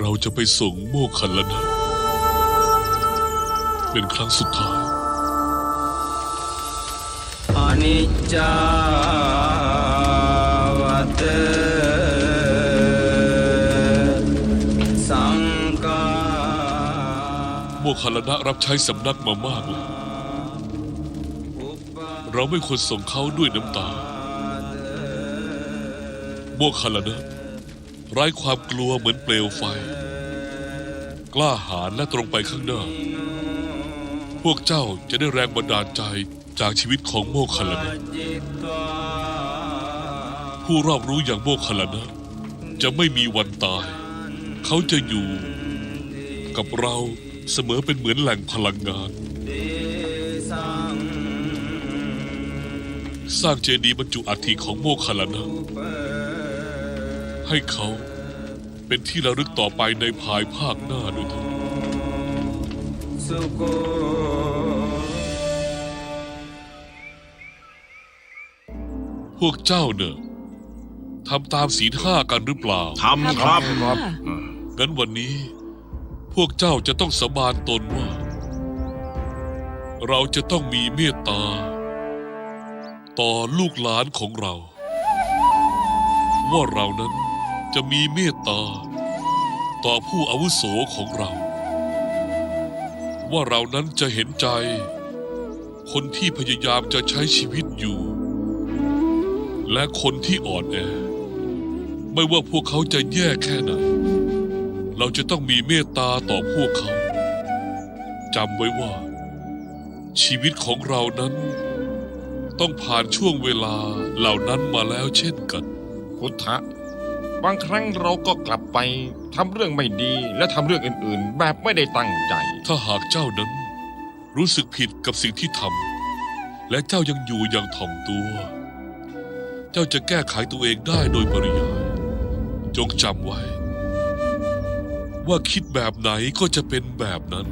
เราจะไปส่งโมกขันแล้วนะเป็นครั้งสุดท้ายอนิจจาวัตสังกาโมคคัลลนะรับใช้สำนักมามากเลยอุปาเราไม่ควรส่งเขาด้วยน้ำตาโมคคัลลนะ ไร้ความกลัวเหมือนเปลวไฟ กล้าหาญและตรงไปข้างหน้า พวกเจ้าจะได้แรงบันดาลใจจากชีวิตของโมคคัลลนะผู้รอบรู้อย่างโมคคัลลนะจะไม่มีวันตาย เขาจะอยู่กับเราเสมอเป็นเหมือนแหล่งพลังงาน สร้างเจดีย์บรรจุอัฐิของโมคคัลลนะ ให้เขาเป็นที่ระลึกต่อไปในภายภาคหน้าด้วยเถิดสุโกพวกเจ้าเนอะทำตามศีลห้ากันหรือเปล่า ทำครับ ครับ งั้นวันนี้ พวกเจ้าจะต้องสาบานตนว่า เราจะต้องมีเมตตา ต่อลูกหลานของเรา ว่าเรานั้น จะมีเมตตา ต่อผู้อาวุโสของเรา ว่าเรานั้นจะเห็นใจ คนที่พยายามจะใช้ชีวิตอยู่ และคนที่อ่อนแอ ไม่ว่าพวกเขาจะแย่แค่ไหน เราจะต้องมีเมตตาต่อพวกเขาจำไว้ว่า ชีวิตของเรานั้นต้องผ่านช่วงเวลาเหล่านั้นมาแล้วเช่นกัน พุทธะ บางครั้งเราก็กลับไปทำเรื่องไม่ดีและทำเรื่องอื่นๆ แบบไม่ได้ตั้งใจ ถ้าหากเจ้านั้น รู้สึกผิดกับสิ่งที่ทำและเจ้ายังอยู่อย่างถ่อมตัว เจ้าจะแก้ไขตัวเองได้โดยปริยายจงจำไว้ ว่าคิดแบบไหนก็จะเป็นแบบนั้น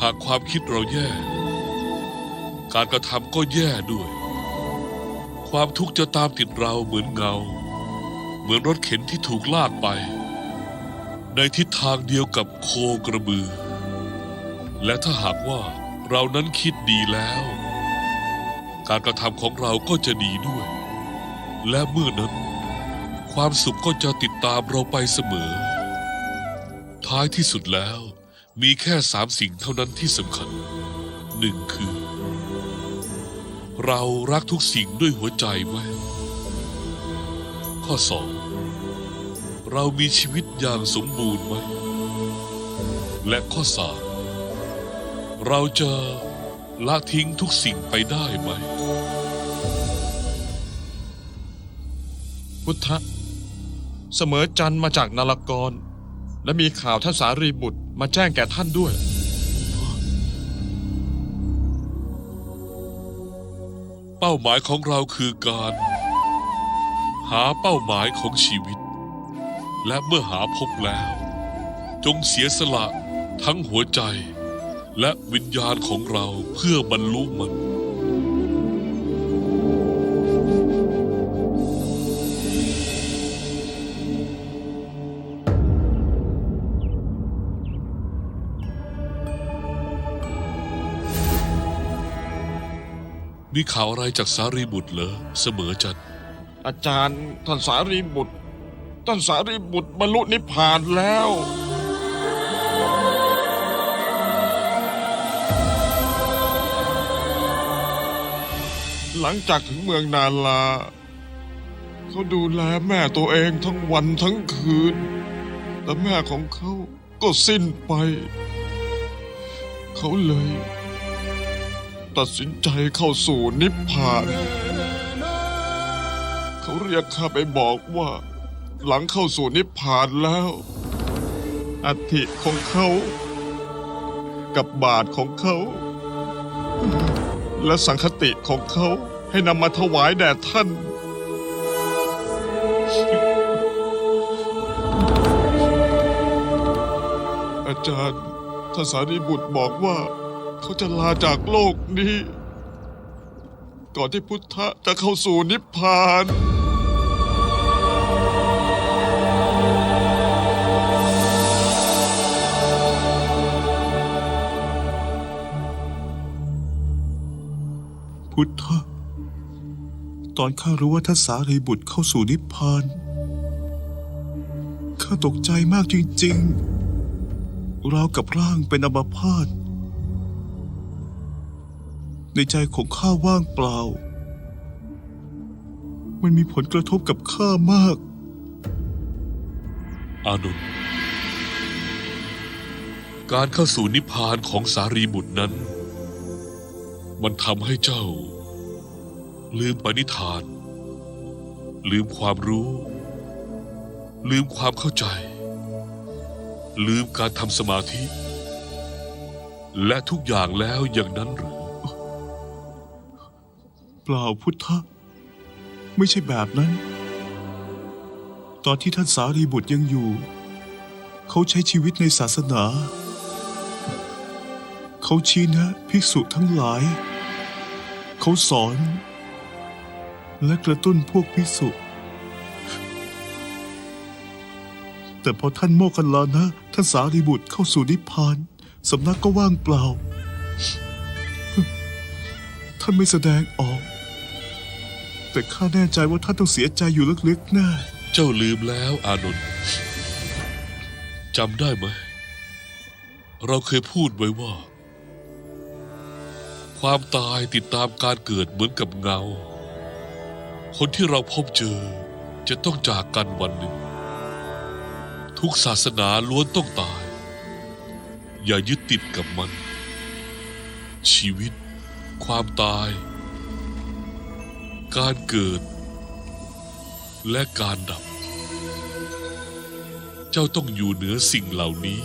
หากความคิดเราแย่ การกระทำก็แย่ด้วย ความทุกข์จะตามติดเราเหมือนเงา มือนรถเข็นที่ถูกลากไป ในทิศทางเดียวกับโคกระบือ และถ้าหากว่าเรานั้นคิดดีแล้ว การกระทำของเราก็จะดีด้วย และเมื่อนั้น ความสุขก็จะติดตามเราไปเสมอ ท้ายที่สุดแล้ว มีแค่สามสิ่งเท่านั้นที่สำคัญหนึ่งคือ เรารักทุกสิ่งด้วยหัวใจไหมข้อสอง เรามีชีวิตอย่างสมบูรณ์ไหม และข้อสามเราจะละทิ้งทุกสิ่งไปได้ไหม พุทธะเสมอจันทร์มาจากนารกร และมีข่าวท่านสารีบุตรมาแจ้งแก่ท่านด้วย เป้าหมายของเราคือการ หาเป้าหมายของชีวิต และเมื่อหาพบแล้ว จงเสียสละทั้งหัวใจ และวิญญาณของเราเพื่อบรรลุมัน มีข่าวอะไรจากสารีบุตรเหรอเสมอจันทร์อาจารย์ท่านสารีบุตร ท่านสารีบุตรบรรลุนิพพานแล้ว หลังจากถึงเมืองนาลา เขาดูแลแม่ตัวเองทั้งวันทั้งคืน แต่แม่ของเขาก็สิ้นไป เขาเลย ตัดสินใจเข้าสู่นิพพาน เขาเรียกข้าไปบอกว่า หลังเข้าสู่นิพพานแล้วอัฐิของเขา กับบาทของเขา และสังคติของเขาให้นำมาถวายแด่ท่าน อาจารย์ท่านสารีบุตรบอกว่า เขาจะลาจากโลกนี้ ก่อนที่พุทธะจะเข้าสู่นิพพาน พุทธะ ตอนข้ารู้ว่าท่านสารีบุตรเข้าสู่นิพพาน ข้าตกใจมากจริงๆราวกับร่างเป็นอัมพาต ในใจของข้าว่างเปล่า มันมีผลกระทบกับข้ามาก อานนท์การเข้าสู่นิพพานของสารีบุตรนั้น มันทำให้เจ้า ลืมปณิธาน ลืมความรู้ ลืมความเข้าใจ ลืมการทำสมาธิ และทุกอย่างแล้วอย่างนั้นหรือ เปล่าพุทธะ ไม่ใช่แบบนั้น ตอนที่ท่านสารีบุตรยังอยู่ เขาใช้ชีวิตในศาสนาเขาชี้แนะภิกษุทั้งหลาย เขาสอน และกระตุ้นพวกภิกษุแต่พอท่านโมคคัลลานะท่านสารีบุตรเข้าสู่นิพพาน สำนักก็ว่างเปล่า ท่านไม่แสดงออก แต่ข้าแน่ใจว่าท่านต้องเสียใจอยู่ลึกๆแน่เจ้าลืมแล้วอานนท์จำได้ไหม เราเคยพูดไว้ว่า ความตายติดตามการเกิดเหมือนกับเงา คนที่เราพบเจอจะต้องจากกันวันหนึ่ง ทุกศาสนาล้วนต้องตาย อย่ายึดติดกับมัน ชีวิต ความตาย การเกิด และการดับ เจ้าต้องอยู่เหนือสิ่งเหล่านี้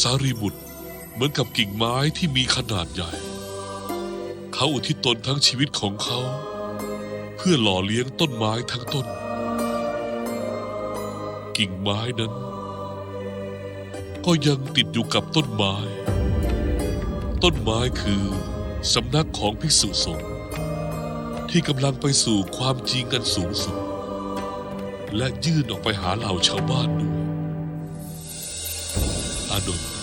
สารีบุตร เหมือนกับกิ่งไม้ที่มีขนาดใหญ่ เขาอุทิศตนทั้งชีวิตของเขา เพื่อหล่อเลี้ยงต้นไม้ทั้งต้น กิ่งไม้นั้น ก็ยังติดอยู่กับต้นไม้ ต้นไม้คือสำนักของภิกษุสงฆ์ที่กำลังไปสู่ความจริงกันสูงสุด และยื่นออกไปหาเหล่าชาวบ้านด้วยอานนท์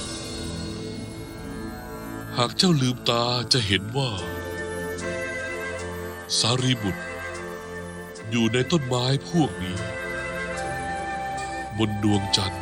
ากเจ้าลืมตาจะเห็นว่า สารีบุตร อยู่ในต้นไม้พวกนี้ บนดวงจันทร์